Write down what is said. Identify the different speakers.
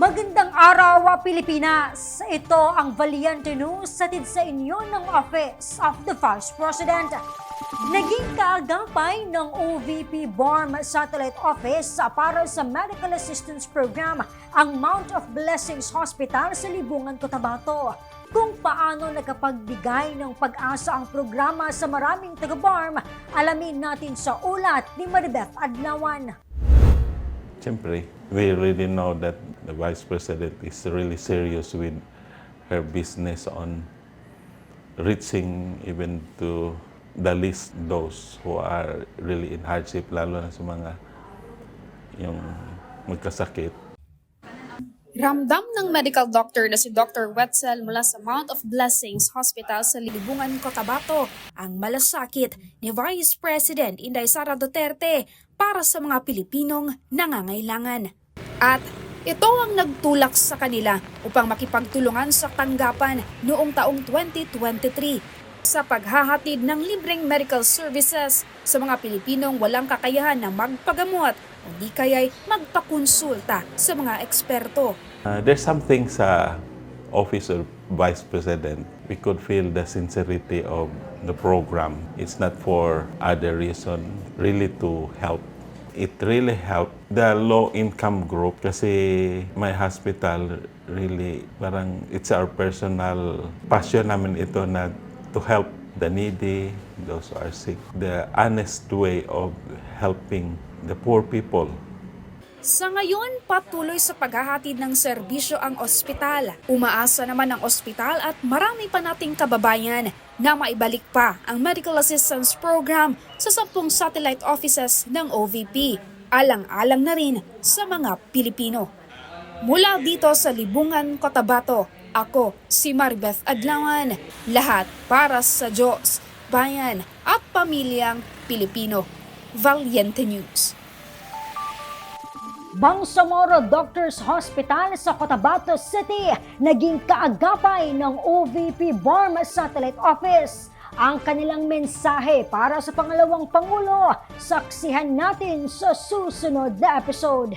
Speaker 1: Magandang araw, Pilipinas! Ito ang Valiente News satid sa inyo ng Office of the Vice President. Naging kaagapay ng OVP BORM Satellite Office para sa Medical Assistance Program ang Mount of Blessings Hospital sa Libungan, Cotabato. Paano nakapagbigay ng pag-asa ang programa sa maraming taga-BORM, alamin natin sa ulat ni Maribeth Adlawan.
Speaker 2: Siyempre, we really know that the Vice President is really serious with her business on reaching even to the least those who are really in hardship, lalo na sa mga yung magkasakit.
Speaker 3: Ramdam ng medical doctor na si Dr. Wetzel mula sa Mount of Blessings Hospital sa Libungan, Cotabato ang malasakit ni Vice President Inday Sara Duterte para sa mga Pilipinong nangangailangan. At ito ang nagtulak sa kanila upang makipagtulungan sa tanggapan noong taong 2023 sa paghahatid ng libreng medical services sa mga Pilipinong walang kakayahan na magpagamot o di kaya'y magpakonsulta sa mga eksperto.
Speaker 2: Uh, there's something sa Office of Vice President. We could feel the sincerity of the program. It's not for other reason, really to help. It really helped the low-income group kasi my hospital really parang it's our personal passion namin ito na to help the needy, those who are sick. The honest way of helping the poor people
Speaker 3: Sa ngayon, patuloy sa paghahatid ng serbisyo ang ospital. Umaasa naman ang ospital at marami pa nating kababayan na maibalik pa ang Medical Assistance Program sa sampung satellite offices ng OVP. Alang-alang na rin sa mga Pilipino. Mula dito sa Libungan, Cotabato, ako si Maribeth Adlawan. Lahat para sa Diyos, bayan at pamilyang Pilipino. Valiente News.
Speaker 1: Bangsamoro Doctors Hospital sa Cotabato City naging kaagapay ng OVP BORM Satellite Office. Ang kanilang mensahe para sa pangalawang Pangulo, saksihan natin sa susunod na episode.